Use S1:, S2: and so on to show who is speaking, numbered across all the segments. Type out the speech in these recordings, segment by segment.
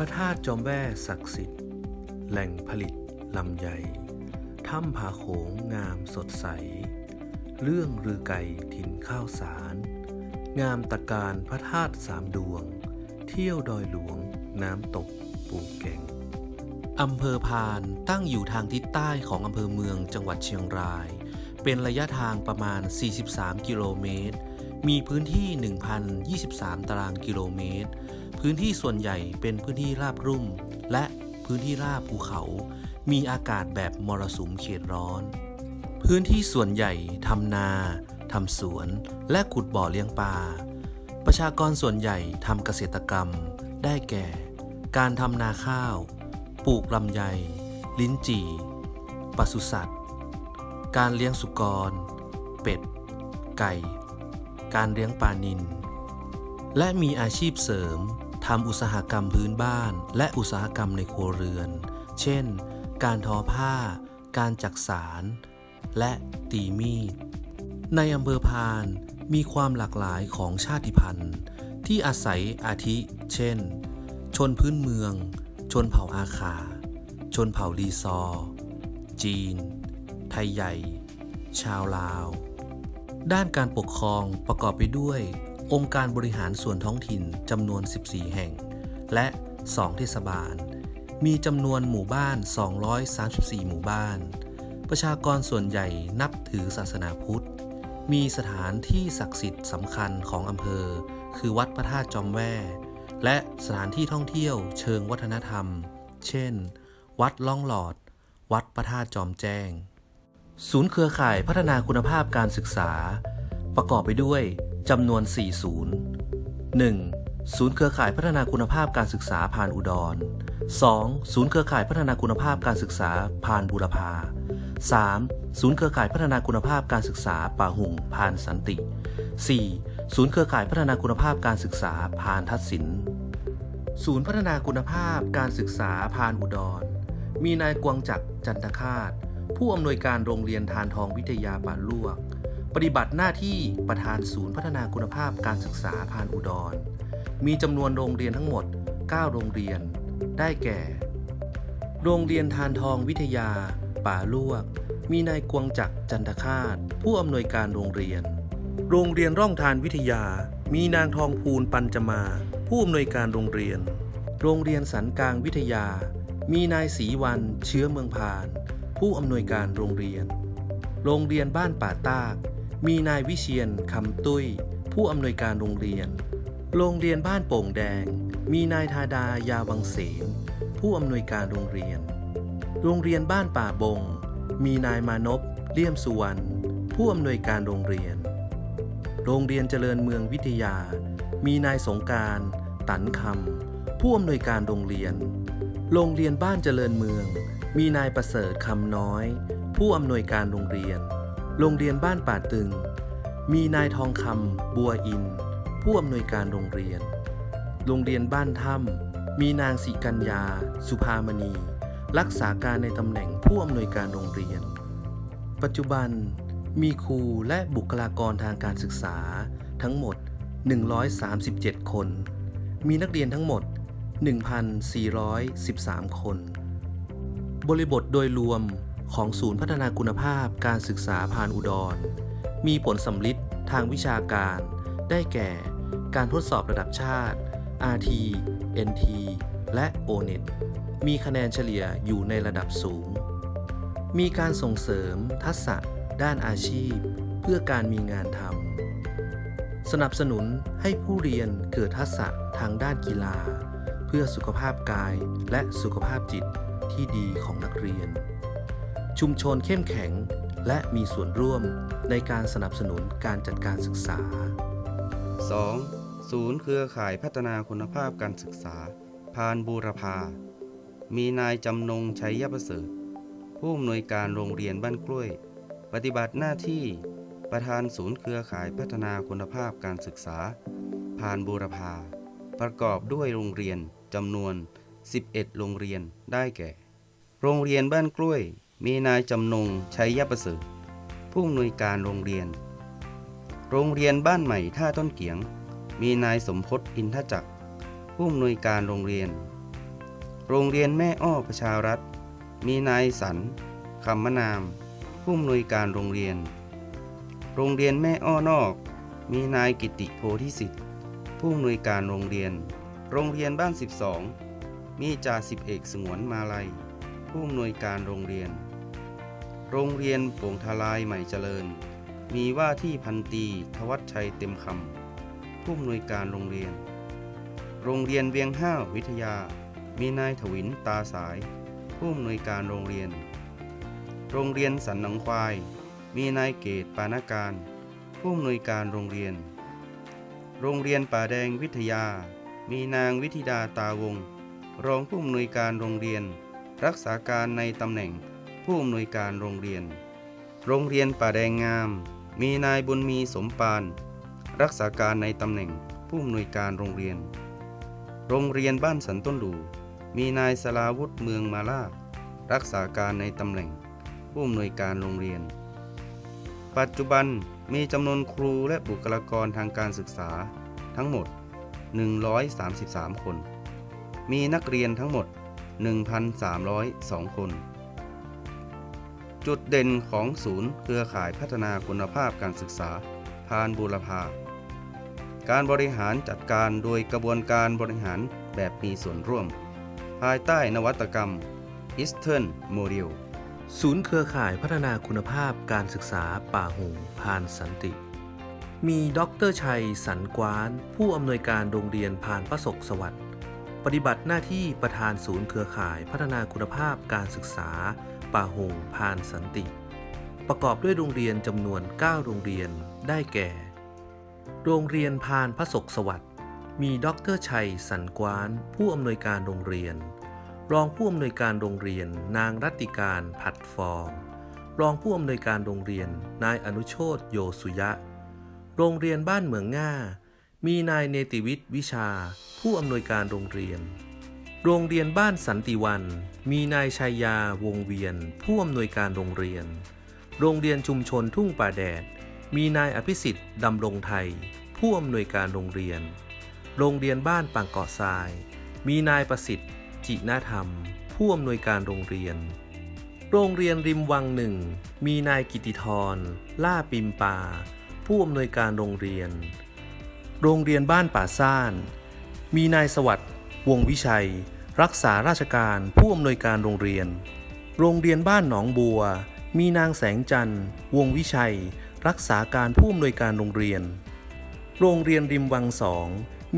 S1: พระธาตุจอมแว่ศักดิ์สิทธิ์ แหล่งผลิตลำไยถ้ำผาโขงงามสดใส เรื่องรือไก่ถิ่นข้าวสาร งามตะการพระธาตุสามดวง เที่ยวดอยหลวงน้ำตกปูแก่งอำเภอพานตั้งอยู่ทางทิศใต้ของอำเภอเมืองจังหวัดเชียงราย เป็นระยะทางประมาณ 43 กิโลเมตร มีพื้นที่ 1,023 ตารางกิโลเมตร พื้นที่ส่วนใหญ่เป็นพื้นที่ราบรุ่ม และพื้นที่ราบภูเขา มีอากาศแบบมรสุมเขตร้อน พื้นที่ส่วนใหญ่ทำนาทำสวน และขุดบ่อเลี้ยงปลา ประชากรส่วนใหญ่ทำเกษตรกรรม ได้แก่ การทำนาข้าว ปลูกลำไย ลิ้นจี่ปศุสัตว์ การเลี้ยงสุกร เป็ด ไก่ การเลี้ยงปลานิลและมีอาชีพเสริม ทำอุตสาหกรรมพื้นบ้าน และอุตสาหกรรมในครัวเรือน เช่น การทอผ้า การจักสาร และตีมีด ในอำเภอพานมีความหลากหลายของชาติพันธุ์ ที่อาศัยอาทิ เช่น ชนพื้นเมือง ชนเผ่าอาคา ชนเผ่าลีซอร์จีน ไทยใหญ่ ชาวลาว ด้านการปกครองประกอบไปด้วย องค์การบริหารส่วนท้องถิ่นจำนวน 14 แห่ง และ 2 เทศบาล มีจำนวนหมู่บ้าน 234 หมู่บ้าน ประชากรส่วนใหญ่นับถือศาสนาพุทธ มีสถานที่ศักดิ์สิทธิ์สำคัญของอำเภอ คือวัดพระธาตุจอมแว่ และสถานที่ท่องเที่ยวเชิงวัฒนธรรม เช่น วัดล่องหลอด วัดพระธาตุจอมแจ้ง ศูนย์เครือข่ายพัฒนาคุณภาพการศึกษา ประกอบไปด้วย จำนวน 4 ศูนย์ 1. ศูนย์เครือข่ายพัฒนาคุณภาพการศึกษาผ่านอุดร 2. ศูนย์เครือข่ายพัฒนาคุณภาพการศึกษาผ่านบูรพา 3. ศูนย์เครือข่ายพัฒนาคุณภาพการศึกษาป่าหุ่งผ่านสันติ 4. ศูนย์เครือข่ายพัฒนาคุณภาพการศึกษาผ่านทัศินศูนย์พัฒนาคุณภาพการศึกษาผ่านอุดร มีนายกวงจักรจันทคาตผู้อำนวยการโรงเรียนทานทองวิทยาป่าลวก ปฏิบัติหน้าที่ประธานศูนย์พัฒนาคุณภาพการศึกษาผ่านอุดร มีจำนวนโรงเรียนทั้งหมด 9 โรงเรียน ได้แก่ โรงเรียนทานทองวิทยา ป่าลวก มีนายกวงจักจันทคาตผู้อำนวยการโรงเรียน โรงเรียนร่องทานวิทยา มีนางทองภูลปัญจมา ผู้อำนวยการโรงเรียน โรงเรียนสันกลางวิทยา มีนายศรีวันเชื้อเมืองพาน ผู้อำนวยการโรงเรียน โรงเรียนบ้านป่าตาก มีนายวิเชียนคำตุ้ย ผู้อำนวยการโรงเรียน โรงเรียนบ้านโป่งแดง มีนายธาดายาวังเสนผู้อำนวยการโรงเรียน โรงเรียนบ้านป่าบง มีนายมานพเลี่ยมสุวรรณผู้อำนวยการโรงเรียน โรงเรียนเจริญเมืองวิทยา มีนายสงการตันคำผู้อำนวยการโรงเรียน โรงเรียนบ้านเจริญเมือง มีนายประเสริฐคำน้อย ผู้อำนวยการโรงเรียน โรงเรียนบ้านป่าตึง มีนายทองคำบัวอิน ผู้อำนวยการโรงเรียน โรงเรียนบ้านถ้ำมีนางสิกัญญา สุภามณี รักษาการในตำแหน่งผู้อำนวยการโรงเรียน ปัจจุบันมีครูและบุคลากรทางการศึกษาทั้งหมด 137 คน มีนักเรียนทั้งหมด 1,413 คน บริบทโดยรวม ของศูนย์พัฒนาคุณภาพการศึกษาผ่านอุดร มีผลสำลิดทางวิชาการ ได้แก่ การทดสอบระดับชาติ RT NT และ ONET มีคะแนนเฉลี่ยอยู่ในระดับสูง มีการส่งเสริมทักษะ ด้านอาชีพ เพื่อการมีงานทำสนับสนุนให้ผู้เรียนเกิดทักษะทางด้านกีฬา เพื่อสุขภาพกายและสุขภาพจิตที่ดีของนักเรียน ชุมชนเข้มแข็ง และมีส่วนร่วมในการสนับสนุนการจัดการศึกษา
S2: 2. ศูนย์เครือข่ายพัฒนาคุณภาพการศึกษา พานบูรพา มีนายจำนงชัยยประเสริฐ ผู้อำนวยการโรงเรียนบ้านกล้วย ปฏิบัติหน้าที่ประธานศูนย์เครือข่ายพัฒนาคุณภาพการศึกษา พานบูรพา ประกอบด้วยโรงเรียนจำนวน 11 โรงเรียนได้แก่ โรงเรียนบ้านกล้วย มีนายจำนงชัยยประเสริฐผู้อำนวยการโรงเรียน โรงเรียนบ้านใหม่ท่าต้นเกียง มีนายสมพศอินทจักรผู้อำนวยการโรงเรียน โรงเรียนแม่อ้อประชารัฐ มีนายสันคำมะนาม ผู้อำนวยการโรงเรียน โรงเรียนแม่อ้อนอก มีนายกิติโพธิสิทธิ์ผู้อำนวยการโรงเรียน โรงเรียนบ้าน 12 มีจ่าสิบเอกสงวนมาลัย ผู้อำนวยการโรงเรียน โรงเรียนโป่งทลายใหม่เจริญ มีว่าที่พันตีทวัชชัยเต็มคำผู้อำนวยการโรงเรียน โรงเรียนเวียงห้าววิทยา มีนายถวินตาสาย ผู้อำนวยการโรงเรียน โรงเรียนสันหนังควาย มีนายเกตปานาการ ผู้อำนวยการโรงเรียน โรงเรียนป่าแดงวิทยา มีนางวิธิดาตาวงศ์รองผู้อำนวยการโรงเรียน รักษาการในตำแหน่ง ผู้อำนวยการโรงเรียน โรงเรียนป่าแดงงาม มีนายบุญมีสมปาน รักษาการในตำแหน่งผู้อำนวยการโรงเรียน โรงเรียนบ้านสันต้นหลูมีนายสลาวุธเมืองมาลารักษาการในตำแหน่งผู้อำนวยการโรงเรียน ปัจจุบันมีจำนวนครูและบุคลากรทางการศึกษาทั้งหมด 133 คน มีนักเรียนทั้งหมด 1,302 คน จุดเด่นของศูนย์เครือข่ายพัฒนาคุณภาพการศึกษา พานบูรพา การบริหารจัดการโดยกระบวนการบริหารแบบมีส่วนร่วม ภายใต้นวัตกรรม Eastern Model
S1: ศูนย์เครือข่ายพัฒนาคุณภาพการศึกษาป่าหงพานสันติ มีดรชัยสันกวาน ผู้อำนวยการโรงเรียนพานประสกสวัสดิ์ปฏิบัติหน้าที่ประธานศูนย์เครือข่ายพัฒนาคุณภาพการศึกษา ป่าหงพานสันติ ประกอบด้วยโรงเรียนจำนวน 9 โรงเรียนได้แก่ โรงเรียนพานพระศกสวัสดิ์มีดรชัยสันกวาน ผู้อำนวยการโรงเรียน รองผู้อำนวยการโรงเรียน นางรัตติการผัดฟองรองผู้อำนวยการโรงเรียน นายอนุโชตโยสุยะ โรงเรียนบ้านเหมืองง่า มีนายเนติวิทย์วิชา ผู้อำนวยการโรงเรียน โรงเรียนบ้านสันติวัน มีนายชัยยาวงเวียน ผู้อำนวยการโรงเรียน โรงเรียนชุมชนทุ่งป่าแดด มีนายอภิสิทธิ์ดำรงไทย ผู้อำนวยการโรงเรียน โรงเรียนบ้านปางเกาะทราย มีนายประสิทธิ์ จินาธรรม ผู้อำนวยการโรงเรียน โรงเรียนริมวังหนึ่ง มีนายกิติธร ล่าปิมปา ผู้อำนวยการโรงเรียน โรงเรียนบ้านป่าซ่าน มีนายสวัสดิ์ วงวิชัย รักษาราชการผู้อำนวยการโรงเรียน โรงเรียนบ้านหนองบัว มีนางแสงจันทร์ วงวิชัย รักษาการผู้อำนวยการโรงเรียน โรงเรียนริมวังสอง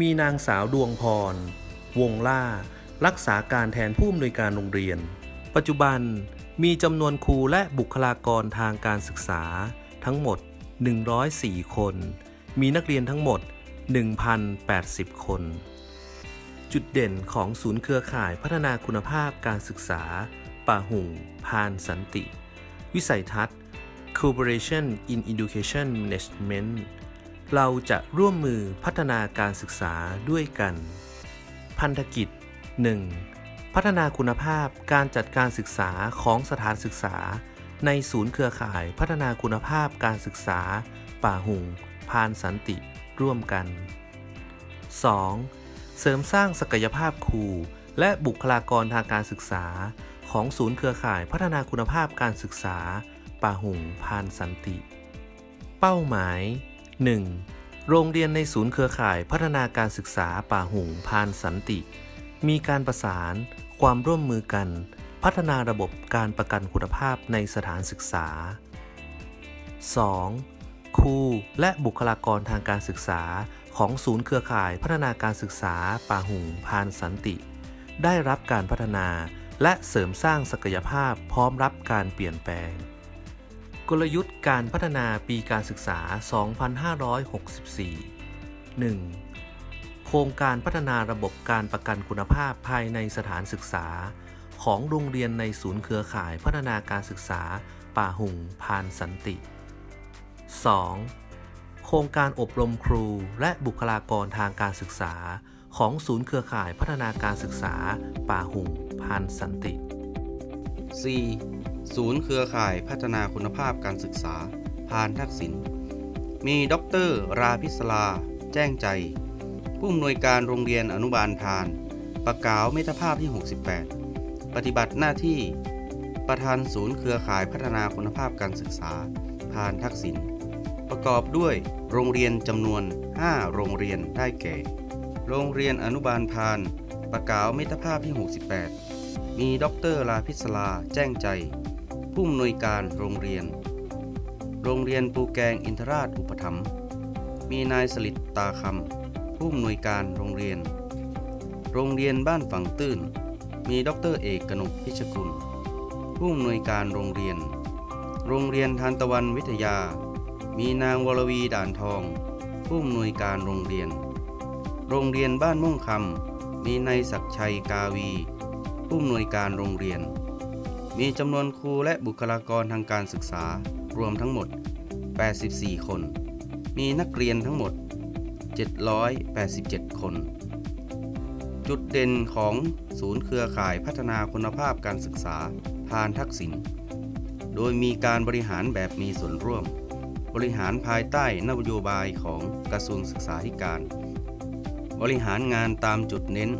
S1: มีนางสาวดวงพร วงล่า รักษาการแทนผู้อำนวยการโรงเรียน ปัจจุบันมีจำนวนครูและบุคลากรทางการศึกษา ทั้งหมด 104 คน มีนักเรียนทั้งหมด 1,080 คน จุดเด่นของศูนย์เครือข่ายพัฒนาคุณภาพการศึกษา ป่าหุ่ง พานสันติ วิสัยทัศน์ Cooperation in Education Management เราจะร่วมมือพัฒนาการศึกษาด้วยกัน พันธกิจ 1. พัฒนาคุณภาพการจัดการศึกษาของสถานศึกษา ในศูนย์เครือข่ายพัฒนาคุณภาพการศึกษา ป่าหุงพานสันติ ร่วมกัน 2. เสริมสร้างศักยภาพครู และบุคลากรทางการศึกษา ของศูนย์เครือข่ายพัฒนาคุณภาพการศึกษา ป่าหุงพานสันติ เป้าหมาย 1. โรงเรียนในศูนย์เครือข่ายพัฒนาการศึกษาป่าหุงพานสันติ มีการประสานความร่วมมือกัน พัฒนาระบบการประกันคุณภาพในสถานศึกษา 2. ครูและบุคลากรทางการศึกษา ของศูนย์เครือข่ายพัฒนาการศึกษาป่าหุงพานสันติ ได้รับการพัฒนาและเสริมสร้างศักยภาพพร้อมรับการเปลี่ยนแปลง กลยุทธ์การพัฒนาปีการศึกษา 2564 1. โครงการพัฒนาระบบการประกันคุณภาพภายในสถานศึกษา ของโรงเรียนในศูนย์เครือข่ายพัฒนาการศึกษา ป่าหุงพานสันติ 2. โครงการอบรมครูและบุคลากรทางการศึกษา ของศูนย์เครือข่ายพัฒนาการศึกษา ป่าหุงพานสันติ
S2: 4. ศูนย์เครือข่ายพัฒนาคุณภาพการศึกษา พานทักษิณมีดอกเตอรราพิศลา แจ้งใจ ผู้อำนวยการโรงเรียนอนุบาลพาน ประกาวมิตภาพที่ 68 ปฏิบัติหน้าที่ ประธานศูนย์เครือข่ายพัฒนาคุณภาพการศึกษา พานทักษิณ ประกอบด้วย โรงเรียนจำนวน 5 โรงเรียนได้แก่ โรงเรียนอนุบาลพาน ประกาวมิตรภาพที่ 68 มีดรลาพิศลาแจ้งใจ ผู้อำนวยการโรงเรียน โรงเรียนปูแกงอินทราชอุปถัมภ์มีนายสลิดตาคำผู้อำนวยการโรงเรียน โรงเรียนบ้านฝั่งตื้น มีดรเอกกนกพิชกุล ผู้อำนวยการโรงเรียน โรงเรียนทานตะวันวิทยา มีนางวรวีด่านทอง ผู้อำนวยการโรงเรียน โรงเรียนบ้านม่วงคำมีนายศักชัยกาวี ผู้อำนวยการโรงเรียน มีจำนวนครูและบุคลากรทางการศึกษารวมทั้งหมด 84 คน มีนักเรียนทั้งหมด 787 คน จุดเด่นของศูนย์เครือข่ายพัฒนาคุณภาพการศึกษาพานทักษิณโดยมีการบริหารแบบมีส่วนร่วม บริหารภายใต้นโยบายของกระทรวงศึกษาธิการ บริหารงานตามจุดเน้น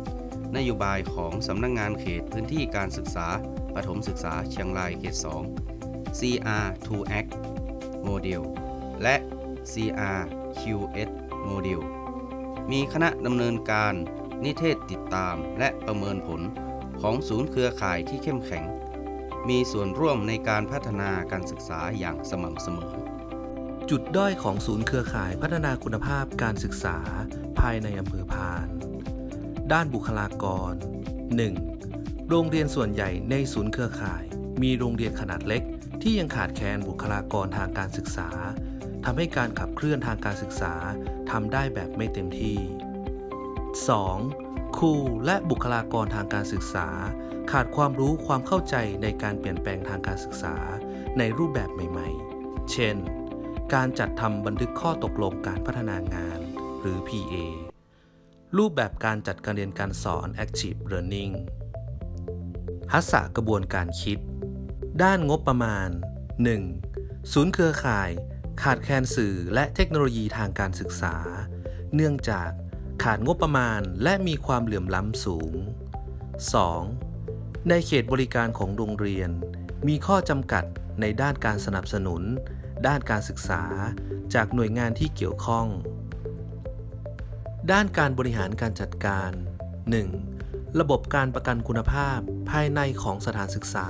S2: นโยบายของสำนักงงานเขตพื้นที่การศึกษาประถมศึกษาเชียงรายเขต 2 CR2Act Model และ CRQS Model มีคณะดำเนินการนิเทศติดตามและประเมินผลของศูนย์เครือข่ายที่เข้มแข็ง มีส่วนร่วมในการพัฒนาการศึกษาอย่างสม่ำเสมอ
S1: จุดด้อยของศูนย์เครือข่ายพัฒนาคุณภาพการศึกษา ภายในอำเภอพาน ด้านบุคลากร 1. โรงเรียนส่วนใหญ่ในศูนย์เครือข่าย มีโรงเรียนขนาดเล็ก ที่ยังขาดแคลนบุคลากรทางการศึกษาทำให้การขับเคลื่อนทางการศึกษาทำได้แบบไม่เต็มที่ 2. ครูและบุคลากรทางการศึกษา ขาดความรู้ความเข้าใจในการเปลี่ยนแปลงทางการศึกษาในรูปแบบใหม่ ๆ เช่น การจัดทำบันทึกข้อตกลงการพัฒนางาน หรือ PA รูปแบบการจัดการเรียนการสอน Active Learning ทักษะกระบวนการคิด ด้านงบประมาณ 1. ศูนย์เครือข่าย ขาดแคลนสื่อและเทคโนโลยีทางการศึกษา เนื่องจากขาดงบประมาณและมีความเหลื่อมล้ำสูง 2. ในเขตบริการของโรงเรียน มีข้อจำกัดในด้านการสนับสนุน ด้านการศึกษา จากหน่วยงานที่เกี่ยวข้อง ด้านการบริหารการจัดการ 1. ระบบการประกันคุณภาพภายในของสถานศึกษา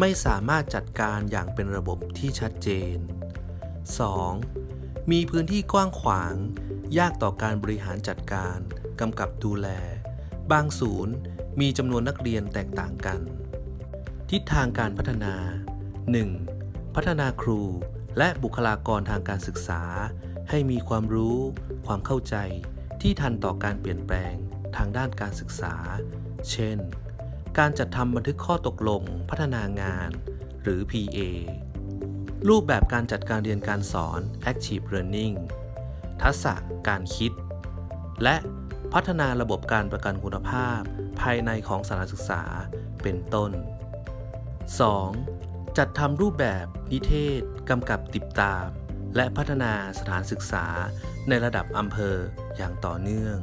S1: ไม่สามารถจัดการอย่างเป็นระบบที่ชัดเจน 2. มีพื้นที่กว้างขวาง ยากต่อการบริหารจัดการกำกับดูแล บางศูนย์มีจำนวนนักเรียนแตกต่างกัน ทิศทางการพัฒนา 1. พัฒนาครู และบุคลากรทางการศึกษา ให้มีความรู้ ความเข้าใจ ที่ทันต่อการเปลี่ยนแปลงทางด้านการศึกษา เช่น การจัดทำบันทึกข้อตกลงพัฒนางาน หรือ PA รูปแบบการจัดการเรียนการสอน Active Learning ทักษะการคิด และพัฒนาระบบการประกันคุณภาพ ภายในของสถานศึกษาเป็นต้น 2. จัดทำรูปแบบนิเทศกำกับติดตาม และพัฒนาสถานศึกษาในระดับอำเภออย่างต่อเนื่อง